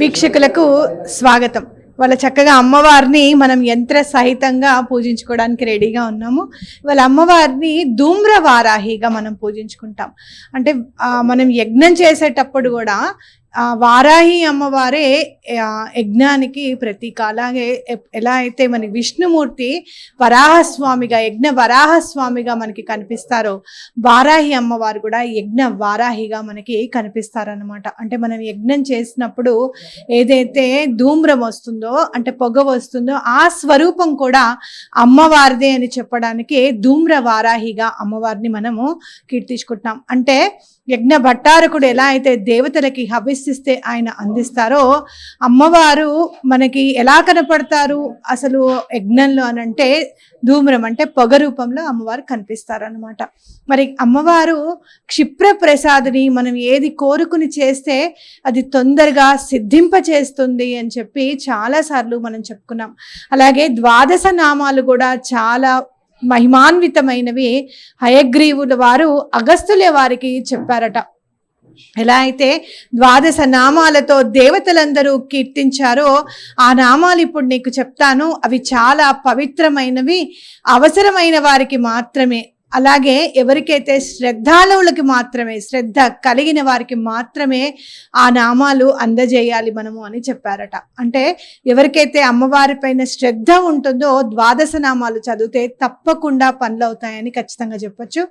వీక్షకులకు స్వాగతం. వాళ్ళ చక్కగా అమ్మవారిని మనం యంత్ర సహితంగా పూజించుకోవడానికి రెడీగా ఉన్నాము. వాళ్ళ అమ్మవారిని ధూమ్ర వారాహిగా మనం పూజించుకుంటాం. అంటే మనం యజ్ఞం చేసేటప్పుడు కూడా వారాహి అమ్మవారే యజ్ఞానికి ప్రతీక. అలాగే ఎలా అయితే మన విష్ణుమూర్తి వరాహస్వామిగా యజ్ఞ వరాహస్వామిగా మనకి కనిపిస్తారో వారాహి అమ్మవారు కూడా యజ్ఞ వారాహిగా మనకి కనిపిస్తారనమాట అంటే మనం యజ్ఞం చేసినప్పుడు ఏదైతే ధూమ్రం వస్తుందో అంటే పొగ వస్తుందో ఆ స్వరూపం కూడా అమ్మవారిదే అని చెప్పడానికి ధూమ్ర వారాహిగా అమ్మవారిని మనము కీర్తించుకుంటున్నాం. అంటే యజ్ఞ భట్టారకుడు ఎలా అయితే దేవతలకి హవిస్సిస్తే ఆయన అందిస్తారో అమ్మవారు మనకి ఎలా కనపడతారు? అసలు యజ్ఞంలో అని అంటే ధూమ్రం అంటే పొగ రూపంలో అమ్మవారు కనిపిస్తారు అనమాట మరి అమ్మవారు క్షిప్ర ప్రసాదిని మనం ఏది కోరుకుని చేస్తే అది తొందరగా సిద్ధింప చేస్తుంది అని చెప్పి చాలాసార్లు మనం చెప్పుకున్నాం. అలాగే ద్వాదశ నామాలు కూడా చాలా మహిమాన్వితమైనవి. హయగ్రీవుల వారు అగస్తులే వారికి చెప్పారట. ఎలా అయితే ద్వాదశ నామాలతో దేవతలందరూ కీర్తించారో ఆ నామాలు ఇప్పుడు నీకు చెప్తాను. అవి చాలా పవిత్రమైనవి అవసరమైన వారికి మాత్రమే. అలాగే ఎవరికైతే శ్రద్ధాళువులకి మాత్రమే శ్రద్ధ కలిగిన వారికి మాత్రమే ఆ నామాలు అందజేయాలి మనము అని చెప్పారట. అంటే ఎవరికైతే అమ్మవారి పైన శ్రద్ధ ఉంటుందో ద్వాదశ నామాలు చదివితే తప్పకుండా పనులు అవుతాయని ఖచ్చితంగా చెప్పొచ్చు.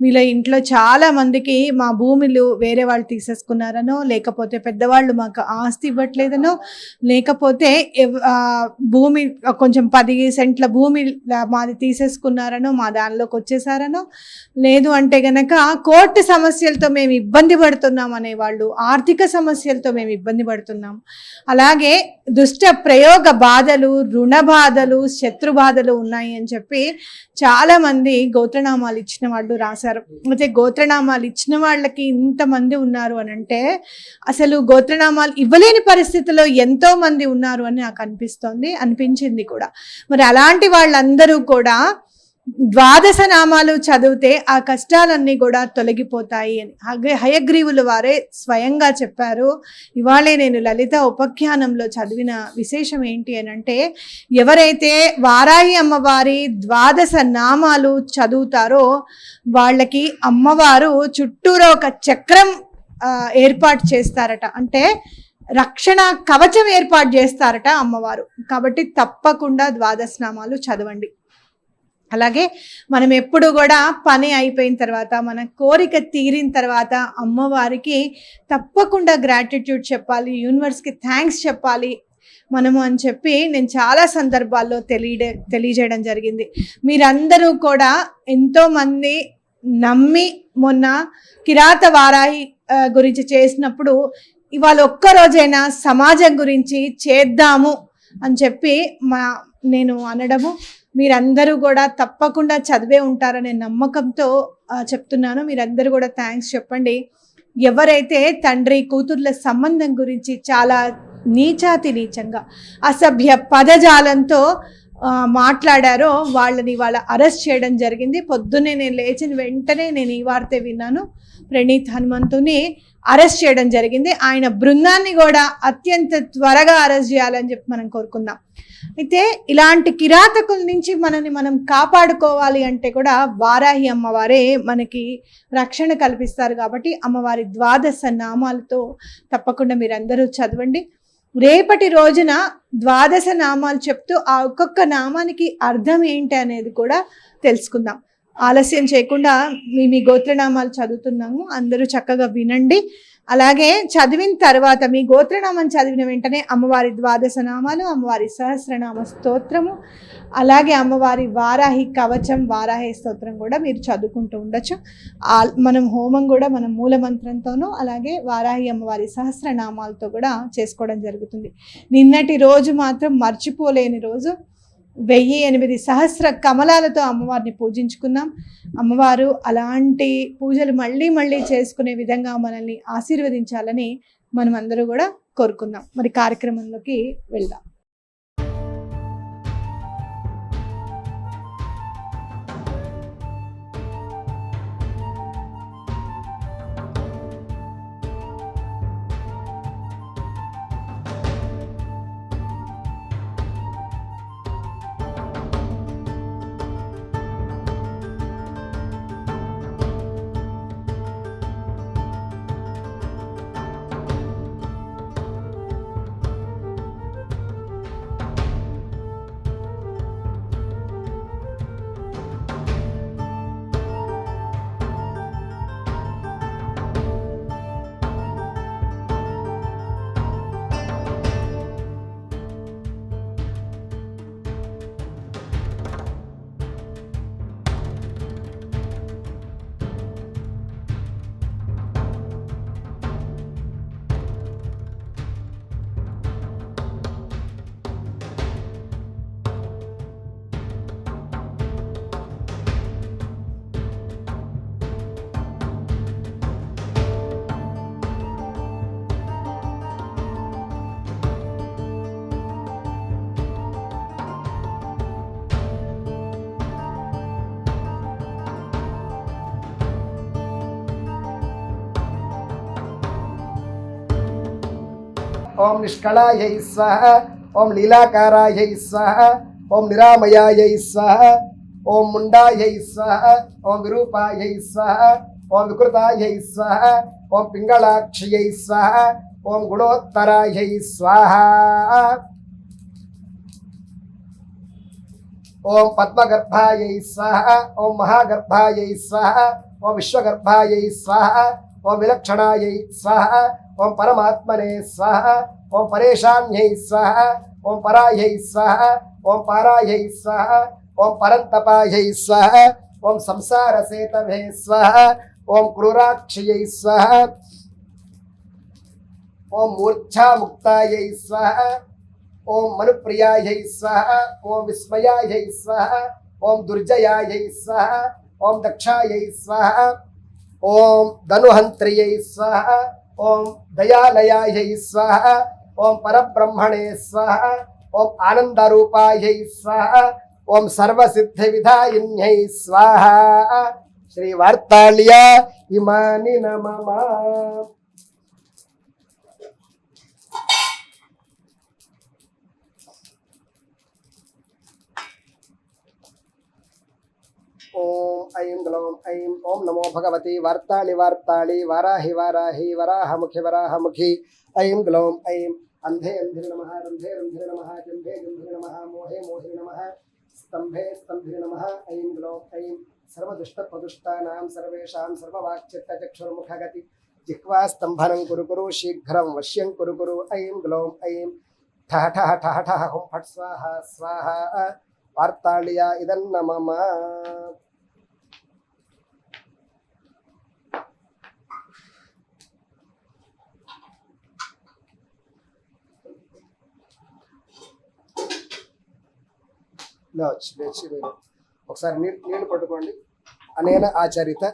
మీలో ఇంట్లో చాలా మందికి మా భూమిలు వేరే వాళ్ళు తీసేసుకున్నారనో లేకపోతే పెద్దవాళ్ళు మాకు ఆస్తి ఇవ్వట్లేదనో లేకపోతే ఎవ్- భూమి కొంచెం పది సెంట్ల భూమి మాది తీసేసుకున్నారనో మా దానిలోకి వచ్చేసారనో లేదు అంటే గనక కోర్టు సమస్యలతో మేము ఇబ్బంది పడుతున్నాం అనేవాళ్ళు ఆర్థిక సమస్యలతో మేము ఇబ్బంది పడుతున్నాం. అలాగే దుష్ట ప్రయోగ బాధలు రుణ బాధలు శత్రు బాధలు ఉన్నాయి అని చెప్పి చాలా మంది గోత్రనామాలు ఇచ్చిన వాళ్ళు రాశారు. అయితే గోత్రనామాలు ఇచ్చిన వాళ్ళకి ఇంతమంది ఉన్నారు అని అంటే అసలు గోత్రనామాలు ఇవ్వలేని పరిస్థితిలో ఎంతో మంది ఉన్నారు అని నాకు అనిపిస్తోంది అనిపించింది కూడా. మరి అలాంటి వాళ్ళందరూ కూడా ద్వాదశ నామాలు చదివితే ఆ కష్టాలన్నీ కూడా తొలగిపోతాయి అని. హయగ్రీవులు వారే స్వయంగా చెప్పారు ఇవాళే నేను లలిత ఉపఖ్యానంలో చదివిన విశేషం ఏంటి అని అంటే ఎవరైతే వారాహి అమ్మవారి ద్వాదశ నామాలు చదువుతారో వాళ్ళకి అమ్మవారు చుట్టూరా ఒక చక్రం ఏర్పాటు చేస్తారట. అంటే రక్షణ కవచం ఏర్పాటు చేస్తారట అమ్మవారు. కాబట్టి తప్పకుండా ద్వాదశ నామాలు చదవండి. అలాగే మనం ఎప్పుడు కూడా పని అయిపోయిన తర్వాత మన కోరిక తీరిన తర్వాత అమ్మవారికి తప్పకుండా గ్రాటిట్యూడ్ చెప్పాలి యూనివర్స్కి థ్యాంక్స్ చెప్పాలి మనము అని చెప్పి నేను చాలా సందర్భాల్లో తెలియడే తెలియజేయడం జరిగింది. మీరందరూ కూడా ఎంతోమంది నమ్మి మొన్న కిరాత వారాహి గురించి చేసినప్పుడు ఇవాళ ఒక్కరోజైనా సమాజం గురించి చేద్దాము అని చెప్పి మా నేను అనడము. మీరందరూ కూడా తప్పకుండా చదివే ఉంటారనే నమ్మకంతో చెప్తున్నాను. మీరందరూ కూడా థ్యాంక్స్ చెప్పండి. ఎవరైతే తండ్రి కూతుర్ల సంబంధం గురించి చాలా నీచాతి నీచంగా అసభ్య పదజాలంతో మాట్లాడారో వాళ్ళని వాళ్ళ అరెస్ట్ చేయడం జరిగింది. పొద్దున్నే నేను లేచిన వెంటనే నేను ఈ వార్త విన్నాను. ప్రణీత్ హనుమంతుని అరెస్ట్ చేయడం జరిగింది. ఆయన బృందాన్ని కూడా అత్యంత త్వరగా అరెస్ట్ చేయాలని చెప్పి మనం కోరుకుందాం. అయితే ఇలాంటి కిరాతకుల నుంచి మనని మనం కాపాడుకోవాలి అంటే కూడా వారాహి అమ్మవారే మనకి రక్షణ కల్పిస్తారు కాబట్టి అమ్మవారి ద్వాదశ నామాలతో తప్పకుండా మీరందరూ చదవండి. రేపటి రోజున ద్వాదశ నామాలు చెప్తూ ఆ ఒక్కొక్క నామానికి అర్థం ఏంటి అనేది కూడా తెలుసుకుందాం. ఆలస్యం చేయకుండా మీ మీ గోత్రనామాలు చదువుతున్నాము. అందరూ చక్కగా వినండి. అలాగే చదివిన తర్వాత మీ గోత్రనామం చదివిన వెంటనే అమ్మవారి ద్వాదశ నామాలు అమ్మవారి సహస్రనామ స్తోత్రము అలాగే అమ్మవారి వారాహి కవచం వారాహి స్తోత్రం కూడా మీరు చదువుకుంటూ ఉండొచ్చు. మనం హోమం కూడా మనం మూలమంత్రంతోనూ అలాగే వారాహి అమ్మవారి సహస్రనామాలతో కూడా చేసుకోవడం జరుగుతుంది. నిన్నటి రోజు మాత్రం మర్చిపోలేని రోజు. వెయ్యి ఎనిమిది సహస్ర కమలాలతో అమ్మవారిని పూజించుకున్నాం. అమ్మవారు అలాంటి పూజలు మళ్ళీ మళ్ళీ చేసుకునే విధంగా మనల్ని ఆశీర్వదించాలని మనం అందరూ కూడా కోరుకుందాం. మరి కార్యక్రమంలోకి వెళ్దాం. ఓం నిష్కళాయై స్వాహ ఓం లీలాకారాయై స్వాహ ఓం నిరామయాయై స్వాహ ఓం ముండాయై స్వాహ ఓం విరూపాయై స్వాహ ఓం వికృతాయై స్వాహ ఓం పింగళాక్షయై స్వాహ ఓం గుణోత్తరాయై స్వాహ ఓం పద్మగర్భాయై స్వాహ ఓం మహాగర్భాయై స్వాహ ఓం విశ్వగర్భాయై స్వాహ ఓం విలక్షణాయై స్వాహ ఓం పరమాత్మనే స్వాహ ఓం పరేషాన్యై స్వాహ ఓం పరాయై స్వాహ ఓం పారాయై స్వాహ ఓం పరంతపాయై స్వాహ ఓం సంసారసేతవే స్వాహ ఓం క్రూరాక్షయై స్వాహ ఓం మూర్ఛాముక్తాయై స్వాహ ఓం మనుప్రియాయై స్వాహ ఓం విస్మయాయై స్వాహ ఓం దుర్జయాయై స్వాహ ఓం దక్షాయై స్వాహ ఓం ధనుహంత్రియై స్వాహ ఓం దయాలయాయై స్వాహ ఓం పరబ్రహ్మణే స్వాహ ఓం ఆనందరూపాయై స్వాహ ఓం సర్వసిద్ధివిధాయిన్యై స్వాహ. శ్రీ వార్తాళ్య ఇమాని నమమా ఓం ఐం గ్లౌం ఐం ఓం నమో భగవతి వార్తాళి వార్తాళి వారాహి వారాహి వరాహముఖి వరాహముఖి ఐం గ్లౌం ఐం అంధే అంధిరి నమ రంధే రంధిరి నమ జంభే జంభిరి నమ మోహే మోహిరి నమ స్తంభే స్తంభిరి నమ ఐం గ్లౌం ఐం సర్వదుష్టపదుష్టానాం సర్వేషాం సర్వవాక్చిత్తచక్షుర్ముఖగతి జిహ్వా స్తంభనం కురు కురు శీఘ్రం వశ్యం కురు కురు ఐం గ్లౌం ఐం ఠహ ఠహ ఠహ ఠహ హుం ఫట్ స్వాహ స్వాహ వార్తాళ్య లేచి లేచి మీరు ఒకసారి నీళ్ళు నీళ్ళు పట్టుకోండి. అనేన ఆచరిత